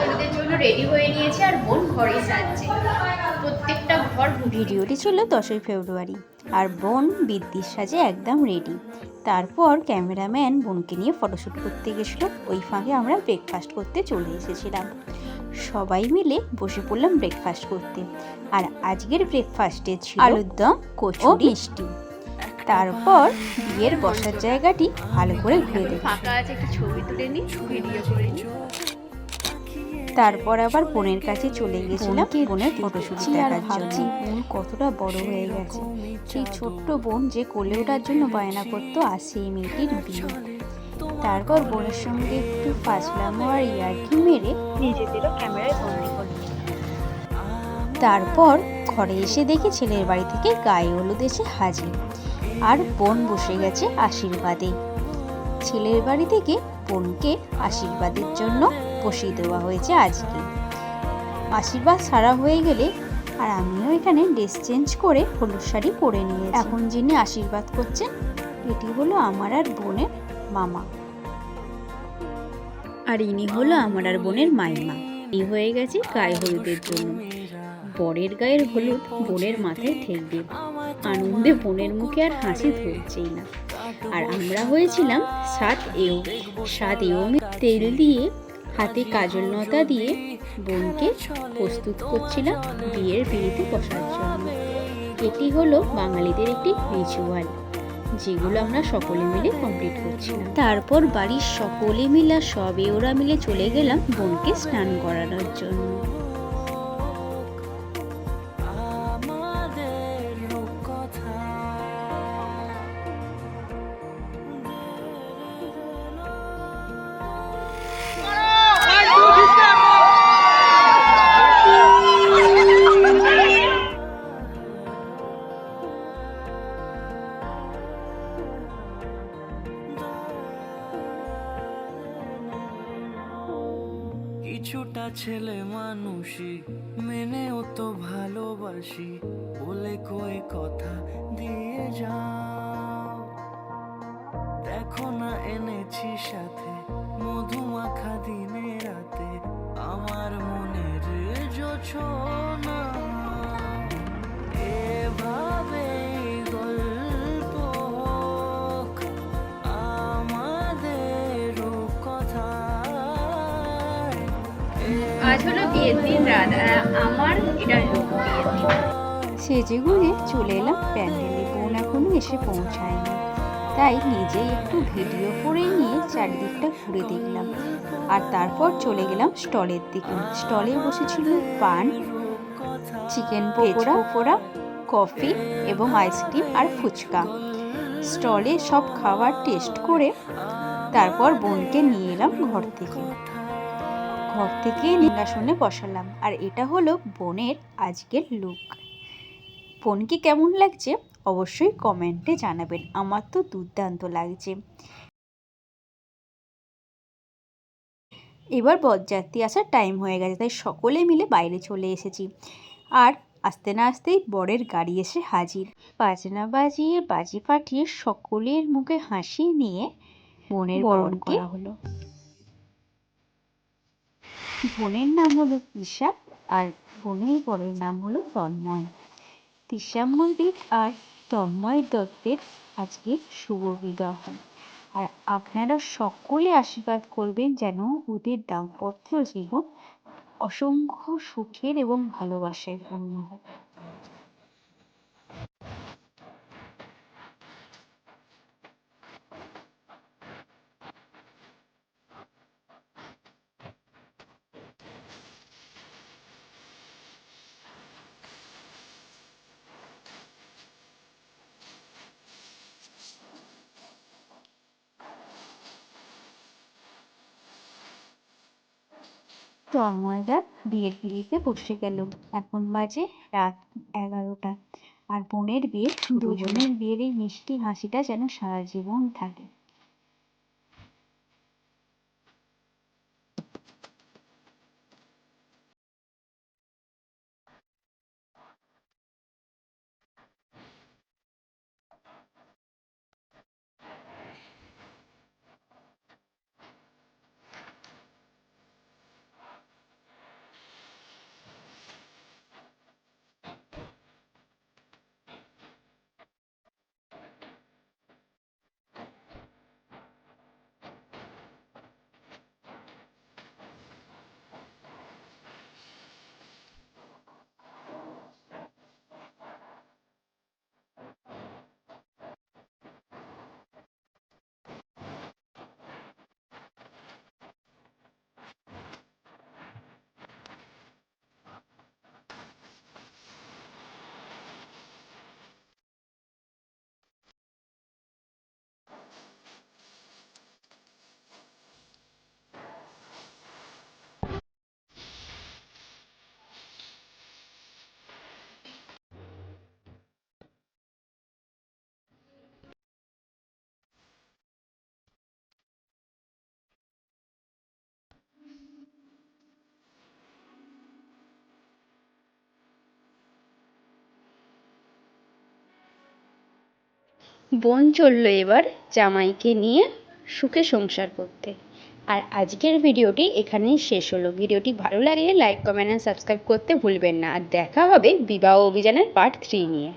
হলুদের জন্য রেডি হয়ে নিয়েছে আর বোন ঘরে সাজছে প্রত্যেকটা ঘর ভিডিওটি ছিল দশই ফেব্রুয়ারি। আর বোন বিদ্যির সাজে একদম রেডি তারপর ক্যামেরাম্যান বোনকে নিয়ে ফটোশ্যুট করতে গেছিল। ওই ফাঁকে আমরা ব্রেকফাস্ট করতে চলে এসেছিলাম। সবাই মিলে বসে পড়লাম ব্রেকফাস্ট করতে। আর আজকের ব্রেকফাস্টে ছিল আলুর দম কচু মিষ্টি। তারপর বিয়ের বসার জায়গাটি ভালো করে ঘুরে দেখি ফাঁকা আছে একটু ছবি তুলে নি ভিডিও করে নি তারপর আবার বোনের কাছে চলে গেছিলাম। বোনের ফটোশুট দেখার জন্য। বোন কতটা বড় হয়ে গেছে। সেই ছোট্ট বোন যে কোলে ওঠার জন্য বায়না করতো আর সেই মেয়েটির বিয়ে। তারপর বোনের সঙ্গে একটু ফাজলাম আর ইয়ার্কি মেরে নিজেদেরও ক্যামেরায় বন্দি করল তারপর ঘরে এসে দেখি ছেলের বাড়ি থেকে গায়ে হলুদ এসে হাজির। আর বোন বসে গেছে আশীর্বাদে। ছেলের বাড়ি থেকে বোনকে আশীর্বাদের জন্য বসিয়ে দেওয়া হয়েছে আজকে। আশীর্বাদ সারা হয়ে গেলে আর আমিও এখানে ড্রেস চেঞ্জ করে হলুদ শাড়ি পরে নিয়ে এখন যিনি আশীর্বাদ করছেন, এটি হলো আমার আর বোনের মামা। আর ইনি হলো আমার আর বোনের মাইমা। এই হয়ে গেছে গায়ে হলুদের জন্য। বরের গায়ের হলুদ বোনের মাথায় ঠেকবে আনন্দে বোনের মুখে আর হাসি ধরছেই না। আর আমরা হয়েছিলাম সাত এও। সাত এওমে তেল দিয়ে হাতে কাজল নতা দিয়ে বোনকে প্রস্তুত করছিলাম বিয়ের বিয়েতে বসার জন্য। এটি হলো বাঙালিদের একটি রিচুয়াল যেগুলো আমরা সকলে মিলে কমপ্লিট করছিলাম। তারপর বাড়ির সকলে মিলে সবে ওরা মিলে চলে গেলাম বোনকে স্নান করানোর জন্য। কিছুটা ছেলে মানুষই, মেনেও তো ভালোবাসি। বলে কয়ে কথা দিয়ে যাও। দেখো না এনেছি সাথে মধুমাখা দিনে রাতে, আমার মনের জোছনা বিয়ের দিন রাত আমার এটা বিয়ের দিন সেজে গুজে চলে এলাম প্যান্ডেলে। বোন এখনও এসে পৌঁছায়নি। তাই নিজেই একটু ভিডিও করে নিয়ে চারিদিকটা ঘুরে দেখলাম। আর তারপর চলে গেলাম স্টলের দিকে। স্টলে বসেছিল পান চিকেন পকোড়া পকোড়া কফি এবং আইসক্রিম আর ফুচকা। স্টলে সব খাবার টেস্ট করে তারপর বোনকে নিয়ে এলাম ঘর থেকে। ঘর থেকে নির্বাসনে বসালাম। আর এটা হলো বোনের আজকের লুক বোনকে কেমন লাগছে? অবশ্যই কমেন্টে জানাবেন। আমার তো দুর্দান্ত লাগছে। এবার বরযাত্রী আসার টাইম হয়ে গেছে তাই সকলে মিলে বাইরে চলে এসেছি। আর আস্তে না আসতেই বরের গাড়ি এসে হাজির। বাজনা বাজিয়ে বাজি ফাটিয়ে সকলের মুখে হাসি নিয়ে বোনের বরণ করা হলো। বোনের নাম হলো তৃষা আর বোনের বরের নাম হলো তন্ময়। তৃষা মল্লিক আর তন্ময় দত্তের আজকে শুভ বিবাহ আর আপনারা সকলে আশীর্বাদ করবেন যেন ওদের দাম্পত্য জীবন অসংখ্য সুখের এবং ভালোবাসায় পূর্ণ হয়। তন্ময়দা বিয়ের পিঁড়িতে বসে গেল। এখন বাজে রাত এগারোটা। আর বোনের বিয়ে দুজনের বিয়ের এই মিষ্টি হাসিটা যেন সারা জীবন থাকে। বোন চলল এবার জামাইকে নিয়ে সুখে সংসার করতে। আর আজকের ভিডিওটি এখানেই শেষ হলো। ভিডিওটি ভালো লাগলে লাইক কমেন্ট অ্যান্ড সাবস্ক্রাইব করতে ভুলবেন না। আর দেখা হবে বিবাহ অভিযানের পার্ট থ্রি নিয়ে।